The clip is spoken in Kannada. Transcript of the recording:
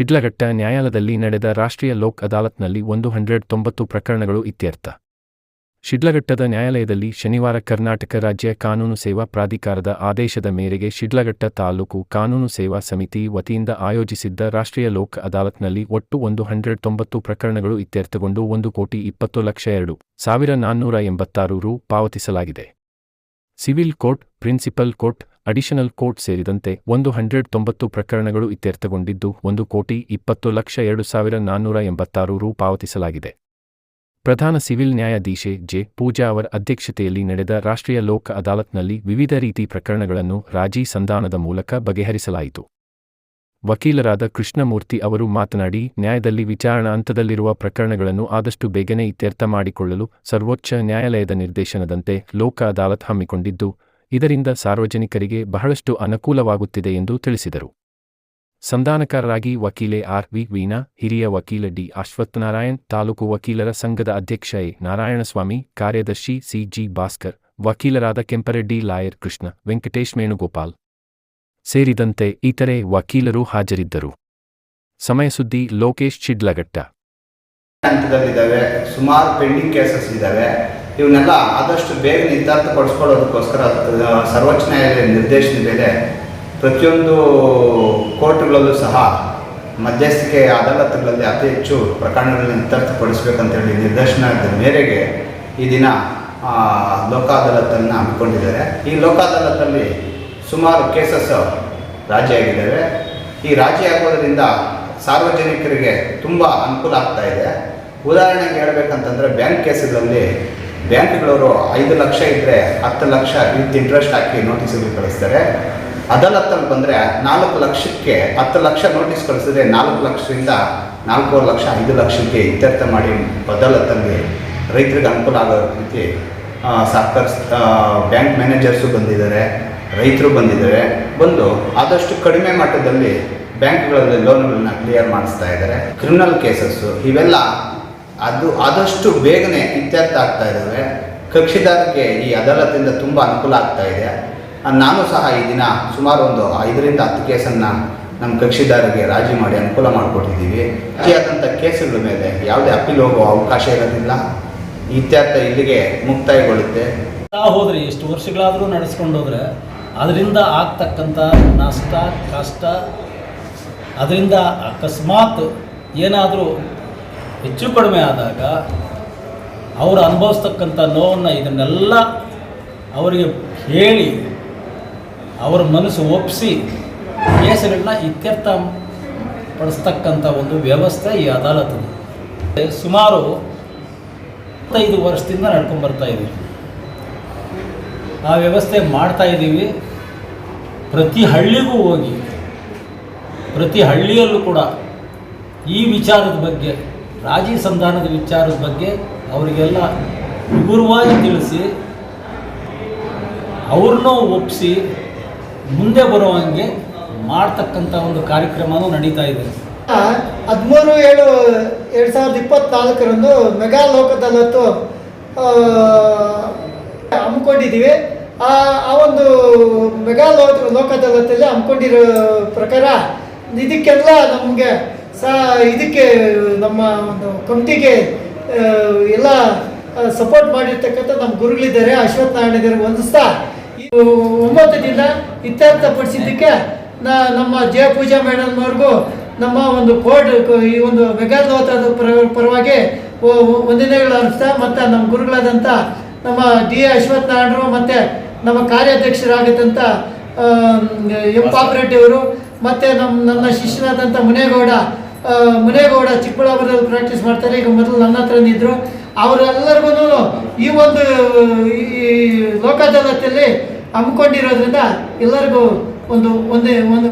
ಶಿಡ್ಲಘಟ್ಟ ನ್ಯಾಯಾಲಯದಲ್ಲಿ ನಡೆದ ರಾಷ್ಟ್ರೀಯ ಲೋಕ್ ಅದಾಲತ್ನಲ್ಲಿ ಒಂದು ಹಂಡ್ರೆಡ್ ತೊಂಬತ್ತು ಪ್ರಕರಣಗಳು ಇತ್ಯರ್ಥ. ಶಿಡ್ಲಘಟ್ಟದ ನ್ಯಾಯಾಲಯದಲ್ಲಿ ಶನಿವಾರ ಕರ್ನಾಟಕ ರಾಜ್ಯ ಕಾನೂನು ಸೇವಾ ಪ್ರಾಧಿಕಾರದ ಆದೇಶದ ಮೇರೆಗೆ ಶಿಡ್ಲಘಟ್ಟ ತಾಲೂಕು ಕಾನೂನು ಸೇವಾ ಸಮಿತಿ ವತಿಯಿಂದ ಆಯೋಜಿಸಿದ್ದ ರಾಷ್ಟ್ರೀಯ ಲೋಕ್ ಅದಾಲತ್ನಲ್ಲಿ ಒಟ್ಟು ಒಂದು ಹಂಡ್ರೆಡ್ ತೊಂಬತ್ತು ಪ್ರಕರಣಗಳು ಇತ್ಯರ್ಥಗೊಂಡು ಒಂದು ಕೋಟಿ ಇಪ್ಪತ್ತು ಲಕ್ಷ ಎರಡು ಸಾವಿರ ನಾನ್ನೂರ ಎಂಬತ್ತಾರು ರು ಪಾವತಿಸಲಾಗಿದೆ. Civil court, principal court additional court ಸೇರಿದಂತೆ ಒಂದು ಹಂಡ್ರೆಡ್ ತೊಂಬತ್ತು ಪ್ರಕರಣಗಳು ಇತ್ಯರ್ಥಗೊಂಡಿದ್ದು, ಒಂದು ಕೋಟಿ ಇಪ್ಪತ್ತು ಲಕ್ಷ ಎರಡು ಸಾವಿರ ನಾನ್ನೂರ ಎಂಬತ್ತಾರು ರು ಪಾವತಿಸಲಾಗಿದೆ. ಪ್ರಧಾನ ಸಿವಿಲ್ ನ್ಯಾಯಾಧೀಶೆ ಜೆ. ಪೂಜಾ ಅವರ ಅಧ್ಯಕ್ಷತೆಯಲ್ಲಿ ನಡೆದ ರಾಷ್ಟ್ರೀಯ ಲೋಕ ಅದಾಲತ್ನಲ್ಲಿ ವಿವಿಧ ರೀತಿ ಪ್ರಕರಣಗಳನ್ನು ರಾಜಿ ಸಂಧಾನದ ಮೂಲಕ ಬಗೆಹರಿಸಲಾಯಿತು. ವಕೀಲರಾದ ಕೃಷ್ಣಮೂರ್ತಿ ಅವರು ಮಾತನಾಡಿ, ನ್ಯಾಯದಲ್ಲಿ ವಿಚಾರಣಾ ಹಂತದಲ್ಲಿರುವ ಪ್ರಕರಣಗಳನ್ನು ಆದಷ್ಟು ಬೇಗನೆ ಇತ್ಯರ್ಥ ಮಾಡಿಕೊಳ್ಳಲು ಸರ್ವೋಚ್ಚ ನ್ಯಾಯಾಲಯದ ನಿರ್ದೇಶನದಂತೆ ಲೋಕ ಅದಾಲತ್ ಹಮ್ಮಿಕೊಂಡಿದ್ದು ಇದರಿಂದ ಸಾರ್ವಜನಿಕರಿಗೆ ಬಹಳಷ್ಟು ಅನುಕೂಲವಾಗುತ್ತಿದೆ ಎಂದು ತಿಳಿಸಿದರು. ಸಂಧಾನಕಾರರಾಗಿ ವಕೀಲೆ ಆರ್ ವಿ ವೀಣಾ, ಹಿರಿಯ ವಕೀಲ ಡಿ ಅಶ್ವತ್ಥನಾರಾಯಣ್, ತಾಲೂಕು ವಕೀಲರ ಸಂಘದ ಅಧ್ಯಕ್ಷ ಎ ನಾರಾಯಣಸ್ವಾಮಿ, ಕಾರ್ಯದರ್ಶಿ ಸಿಜಿ ಭಾಸ್ಕರ್, ವಕೀಲರಾದ ಕೆಂಪರೆಡ್ಡಿ, ಲಾಯರ್ ಕೃಷ್ಣ, ವೆಂಕಟೇಶ್ ವೇಣುಗೋಪಾಲ್ ಸೇರಿದಂತೆ ಇತರೆ ವಕೀಲರು ಹಾಜರಿದ್ದರು. ಸಮಯ ಸುದ್ದಿ ಲೋಕೇಶ್ ಚಿಡ್ಲಘಟ್ಟ. ಹಂತದಲ್ಲಿದ್ದಾವೆ. ಸುಮಾರು ಪೆಂಡಿಂಗ್ ಕೇಸಸ್ ಇದ್ದಾವೆ ಇವನ್ನೆಲ್ಲ ಆದಷ್ಟು ಬೇಗ ನಿರ್ಧಾರ ಪಡಿಸ್ಕೊಳ್ಳೋದಕ್ಕೋಸ್ಕರ ಸರ್ವೋಚ್ಚ ನ್ಯಾಯಾಲಯ ನಿರ್ದೇಶನದ ಮೇಲೆ ಪ್ರತಿಯೊಂದು ಕೋರ್ಟ್ಗಳಲ್ಲೂ ಸಹ ಮಧ್ಯಸ್ಥಿಕೆ ಅದಾಲತ್ಗಳಲ್ಲಿ ಅತಿ ಹೆಚ್ಚು ಪ್ರಕರಣಗಳನ್ನು ಇತ್ಯರ್ಥಪಡಿಸಬೇಕಂತೇಳಿ ನಿರ್ದೇಶನದ ಮೇರೆಗೆ ಈ ದಿನ ಲೋಕ ಅದಾಲತನ್ನು ಹಮ್ಮಿಕೊಂಡಿದ್ದಾರೆ. ಈ ಲೋಕ ಸುಮಾರು ಕೇಸಸ್ ರಾಜಿ ಆಗಿದ್ದಾವೆ ಈ ರಾಜಿ ಆಗೋದ್ರಿಂದ ಸಾರ್ವಜನಿಕರಿಗೆ ತುಂಬ ಅನುಕೂಲ ಆಗ್ತಾ ಇದೆ. ಉದಾಹರಣೆಗೆ ಹೇಳ್ಬೇಕಂತಂದರೆ, ಬ್ಯಾಂಕ್ ಕೇಸುಗಳಲ್ಲಿ ಬ್ಯಾಂಕ್ಗಳವರು ಐದು ಲಕ್ಷ ಇದ್ದರೆ ಹತ್ತು ಲಕ್ಷ ವಿತ್ ಇಂಟ್ರೆಸ್ಟ್ ಹಾಕಿ ನೋಟಿಸ್ಗಳು ಕಳಿಸ್ತಾರೆ. ಅದಾಲತ್ತಲ್ಲಿ ಬಂದರೆ ನಾಲ್ಕು ಲಕ್ಷಕ್ಕೆ ಹತ್ತು ಲಕ್ಷ ನೋಟಿಸ್ ಕಳಿಸಿದ್ರೆ ನಾಲ್ಕು ಲಕ್ಷದಿಂದ ನಾಲ್ಕೂವರೆ ಲಕ್ಷ, ಐದು ಲಕ್ಷಕ್ಕೆ ಇತ್ಯರ್ಥ ಮಾಡಿ ಅದಾಲತ್ತಲ್ಲಿ ರೈತರಿಗೆ ಅನುಕೂಲ ಆಗೋ ರೀತಿ ಸರ್ಕಾರ ಬ್ಯಾಂಕ್ ಮ್ಯಾನೇಜರ್ಸು ಬಂದಿದ್ದಾರೆ, ರೈತರು ಬಂದಿದ್ದಾರೆ, ಬಂದು ಆದಷ್ಟು ಕಡಿಮೆ ಮಟ್ಟದಲ್ಲಿ ಬ್ಯಾಂಕ್ಗಳಲ್ಲಿ ಲೋನ್ಗಳನ್ನ ಕ್ಲಿಯರ್ ಮಾಡಿಸ್ತಾ ಇದ್ದಾರೆ. ಕ್ರಿಮಿನಲ್ ಕೇಸಸ್ಸು ಇವೆಲ್ಲ ಅದು ಆದಷ್ಟು ಬೇಗನೆ ಇತ್ಯರ್ಥ ಆಗ್ತಾ ಇದ್ದಾವೆ. ಕಕ್ಷಿದಾರರಿಗೆ ಈ ಅದಾಲತಿಂದ ತುಂಬ ಅನುಕೂಲ ಆಗ್ತಾ ಇದೆ. ನಾನು ಸಹ ಈ ದಿನ ಸುಮಾರು ಒಂದು ಐದರಿಂದ ಹತ್ತು ಕೇಸನ್ನು ನಮ್ಮ ಕಕ್ಷಿದಾರರಿಗೆ ರಾಜಿ ಮಾಡಿ ಅನುಕೂಲ ಮಾಡಿಕೊಟ್ಟಿದ್ದೀವಿ. ಆದಂಥ ಕೇಸುಗಳ ಮೇಲೆ ಯಾವುದೇ ಅಪೀಲ್ ಹೋಗುವ ಅವಕಾಶ ಇರೋದಿಲ್ಲ. ಇತ್ಯರ್ಥ ಇಲ್ಲಿಗೆ ಮುಕ್ತಾಯಗೊಳ್ಳುತ್ತೆ. ಹೋದ್ರಿ, ಎಷ್ಟು ವರ್ಷಗಳಾದರೂ ನಡೆಸ್ಕೊಂಡು ಹೋದರೆ, ಅದರಿಂದ ಆಗ್ತಕ್ಕಂಥ ನಷ್ಟ, ಕಷ್ಟ, ಅದರಿಂದ ಅಕಸ್ಮಾತ್ ಏನಾದರೂ ಹೆಚ್ಚು ಕಡಿಮೆ ಆದಾಗ ಅವರು ಅನುಭವಿಸ್ತಕ್ಕಂಥ ನೋವನ್ನು ಇದನ್ನೆಲ್ಲ ಅವರಿಗೆ ಹೇಳಿ, ಅವರ ಮನಸ್ಸು ಒಪ್ಪಿಸಿ ಕೇಸುಗಳನ್ನ ಇತ್ಯರ್ಥ ಪಡಿಸ್ತಕ್ಕಂಥ ಒಂದು ವ್ಯವಸ್ಥೆ ಈ ಅದಾಲತ್ ಸುಮಾರು ಇಪ್ಪತ್ತೈದು ವರ್ಷದಿಂದ ನಡ್ಕೊಂಡು ಬರ್ತಾ ಇದ್ದೀವಿ ಆ ವ್ಯವಸ್ಥೆ ಮಾಡ್ತಾ ಇದ್ದೀವಿ ಪ್ರತಿ ಹಳ್ಳಿಗೂ ಹೋಗಿ, ಪ್ರತಿ ಹಳ್ಳಿಯಲ್ಲೂ ಕೂಡ ಈ ವಿಚಾರದ ಬಗ್ಗೆ ರಾಜಿ ಸಂಧಾನದ ವಿಚಾರದ ಬಗ್ಗೆ ಅವರಿಗೆಲ್ಲ ಗುರುವಾಗಿ ತಿಳಿಸಿ, ಅವ್ರನ್ನೂ ಒಪ್ಪಿಸಿ ಮುಂದೆ ಬರುವಂಗೆ ಮಾಡ್ತಕ್ಕಂಥ ಒಂದು ಕಾರ್ಯಕ್ರಮನೂ ನಡೀತಾ ಇದೆ. ಹದಿಮೂರು ಏಳು ಎರಡು ಸಾವಿರದ ಇಪ್ಪತ್ತ್ನಾಲ್ಕರಂದು ಮೆಗಾ ಲೋಕದಲ್ಲತ್ತು ಹಮ್ಮಿಕೊಂಡಿದ್ದೀವಿ. ಆ ಆ ಒಂದು ಮೆಗಾ ಲೋಕ ಲೋಕದಲ್ಲತ್ತಲ್ಲಿ ಹಮ್ಮಿಕೊಂಡಿರೋ ಪ್ರಕಾರ ಇದಕ್ಕೆಲ್ಲ ನಮಗೆ ಸಹ ಇದಕ್ಕೆ ನಮ್ಮ ಒಂದು ಕಮಿಟಿಗೆ ಎಲ್ಲ ಸಪೋರ್ಟ್ ಮಾಡಿರ್ತಕ್ಕಂಥ ನಮ್ಮ ಗುರುಗಳಿದ್ದಾರೆ, ಅಶ್ವಥ್ ನಾರಾಯಣರಿಗೆ ವಂದಿಸ್ತಾ ಒಂಬತ್ತು ದಿನ ಇತ್ಯರ್ಥಪಡಿಸಿದ್ದಕ್ಕೆ ನಾ, ನಮ್ಮ ಜಯ ಪೂಜಾ ಮೇಡಮ್ ಅವ್ರಿಗೂ ನಮ್ಮ ಒಂದು ಕೋರ್ಟ್ ಈ ಒಂದು ಮೆಗಾದೋತದ ಪರವಾಗಿ ವಂದನೆಗಳು ಅರ್ಪಿಸ್ತಾ, ಮತ್ತು ನಮ್ಮ ಗುರುಗಳಾದಂಥ ನಮ್ಮ ಡಿ ಎ ಅಶ್ವಥ್ ನಾರಾಯಣರು ಮತ್ತು ನಮ್ಮ ಕಾರ್ಯಾಧ್ಯಕ್ಷರಾಗಿದ್ದಂಥ ಎಂ. ಪಾಪರೆಡ್ಡಿಯವರು ಮತ್ತು ನಮ್ಮ, ನನ್ನ ಶಿಷ್ಯನಾದಂಥ ಮುನೇಗೌಡ ಮುನೇಗೌಡ ಚಿಕ್ಕಬಳ್ಳಾಪುರದಲ್ಲಿ ಪ್ರಾಕ್ಟೀಸ್ ಮಾಡ್ತಾರೆ. ಈಗ ಮೊದಲು ನನ್ನ ಹತ್ರ ಇದ್ದರು ಅವರೆಲ್ಲರಿಗೂ ಈ ಒಂದು, ಈ ಲೋಕ ಅದಾಲತ್ತಲ್ಲಿ ಹಮ್ಮಿಕೊಂಡಿರೋದ್ರಿಂದ ಎಲ್ಲರಿಗೂ ಒಂದು, ಒಂದೇ, ಒಂದು